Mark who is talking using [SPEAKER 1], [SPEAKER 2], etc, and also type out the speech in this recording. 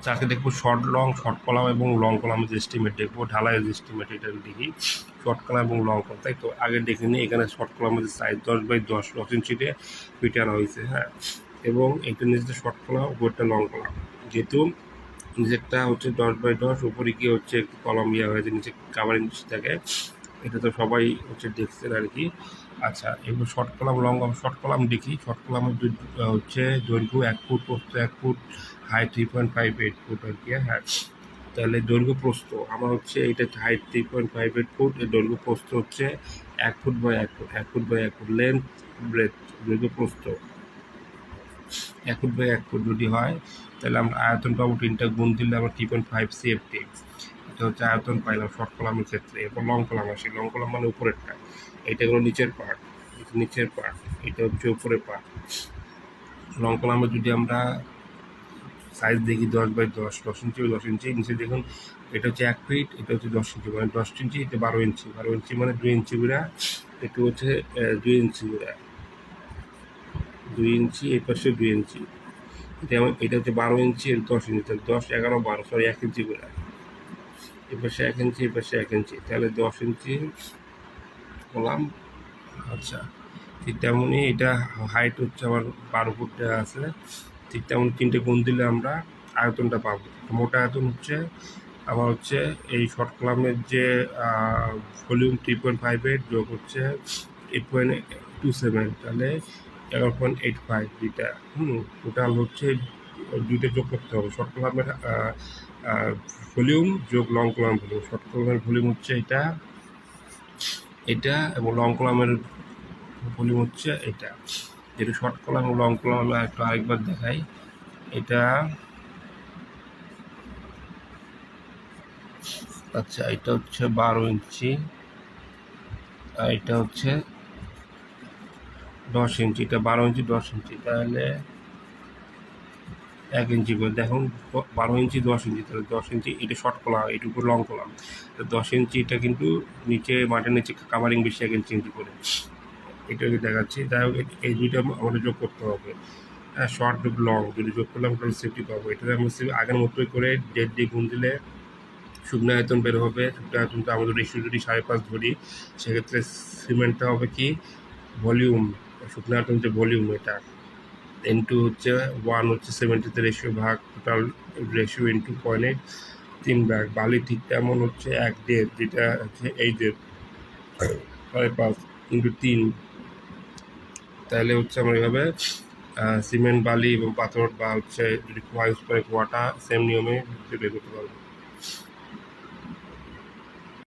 [SPEAKER 1] আচ্ছা আজকে দেখব শর্ট লং শর্ট কলাম এবং লং কলামের যে এস্টিমেট দেখব ঢালাইয়ের যে এস্টিমেট এটা আমি দেখি। শর্ট কলাম এবং লং কলাম তাই তো? আগে দেখে নিই, এখানে শর্ট কলামের যে সাইজ দশ বাই দশ দশ ইঞ্চিতে পিটানো হয়েছে হ্যাঁ? এবং এটা নিচে শর্ট কলাম উপরটা লং কলাম যেহেতু নিজেরটা হচ্ছে দশ বাই দশ, উপরে গিয়ে হচ্ছে একটু কলম ইয়ে হয়েছে নিচে কাভারিং থাকে এটা তো সবাই হচ্ছে দেখছেন আর কি। আচ্ছা এবার short column long column short column দেখি। শর্ট কলামের হচ্ছে দৈর্ঘ্য এক ফুট, প্রস্থ এক foot high three point five eight foot আর কি হ্যাঁ। তাহলে দৈর্ঘ্য প্রস্থ, আমার হচ্ছে এটা height three point five eight foot এর দৈর্ঘ্য প্রস্থ হচ্ছে এক ফুট বাই এক ফুট এক ফুট বাই এক ফুট লেন্থ ব্রেথ দৈর্ঘ্য প্রস্থ। এক ফুট বাই এক ফুট যদি হয়, তাহলে আমরা আয়তন পাবো তিনটা গুণ দিলে আমরা থ্রি পয়েন্ট ফাইভ সিএফটি এটা হচ্ছে আয়তন পাইলাম শর্ট কলামের ক্ষেত্রে, এরপর লং কলাম আসে। লং কলাম মানে উপরেরটা। এটা হলো নিচের পার্ট নিচের পার্ট এটা হচ্ছে উপরের পার্ট লং কলামে যদি আমরা সাইজ দেখি দশ বাই দশ দশ ইঞ্চি দশ ইঞ্চি নিচে দেখুন, এটা হচ্ছে এক ফিট এটা হচ্ছে দশ ইঞ্চি মানে দশ ইঞ্চি এটা বারো ইঞ্চি বারো ইঞ্চি মানে দুই ইঞ্চি বিড়া, এটা হচ্ছে দুই ইঞ্চি বিড়া। দুই ইঞ্চি এই পাশে দুই ইঞ্চি যেমন এটা হচ্ছে বারো ইঞ্চি দশ ইঞ্চি দশ, এগারো, বারো সরি এক ইঞ্চি করে এ পাশে এক ইঞ্চি এ পাশে এক ইঞ্চি। তাহলে দশ ইঞ্চি কলাম আচ্ছা ঠিক তেমনই এটা হাইট হচ্ছে আমার বারো ফুট দেওয়া আছে। ঠিক তেমন তিনটে গুণ দিলে আমরা আয়তনটা পাবো। মোটা আয়তন হচ্ছে, আমার হচ্ছে এই শর্ট কলামের যে volume three point five eight যোগ হচ্ছে এইট পয়েন্ট টু সেভেন তাহলে এগারো পয়েন্ট এইট ফাইভ দুইটা হুম টোটাল হচ্ছে দুইটা যোগ করতে হবে। শর্ট কলামের ভলিউম যোগ লং কলাম ভলিউম। শর্ট কলামের ভলিউম হচ্ছে এটা এটা এবং লং কলামের ভলিউম হচ্ছে এটা। যেটা শর্ট কলাম এবং লং কলাম আমি একটু আরেকবার দেখাই, এটা আচ্ছা এটা হচ্ছে বারো ইঞ্চি, আর এটা হচ্ছে দশ ইঞ্চি। এটা বারো ইঞ্চি, দশ ইঞ্চি। তাহলে এক ইঞ্চি করে। দেখুন বারো ইঞ্চি, দশ ইঞ্চি, তাহলে দশ ইঞ্চি, এটা শর্ট কলাম এটুকু লং কলাম তো দশ ইঞ্চি এটা কিন্তু নিচে মাটির নিচে কাভারিং বেশি এক ইঞ্চি ইঞ্চি করে। এটাকে দেখাচ্ছি। যাই হোক, এই দুইটা আমাদের যোগ করতে হবে। হ্যাঁ শর্ট লং যদি যোগ করলে আমরা সেফটি পাবো। এটাতে আমরা আগের মতোই করে দেড় দিয়ে গুণ দিলে শুকনো আয়তন বের হবে। শুকনো আয়তনটা আমাদের রেশিও যদি সাড়ে পাঁচ ধরি, সেক্ষেত্রে সিমেন্টটা হবে কি? ভলিউম শুকনো আয়তন যে ভলিউম এটা। ইন্টু হচ্ছে ওয়ান হচ্ছে সেভেন্টিতে রেশিও ভাগ টোটাল রেশিও ইন্টু পয়েন্ট তিন ভাগ বালি ঠিক তেমন হচ্ছে এক দেড় যেটা হচ্ছে এই দেড় সাড়ে পাঁচ ইন্টু তিন তাহলে হচ্ছে আমরা এভাবে সিমেন্ট, বালি এবং পাথর বা হচ্ছে যদি খোয়া করে সেম নিয়মে বের করতে পারব।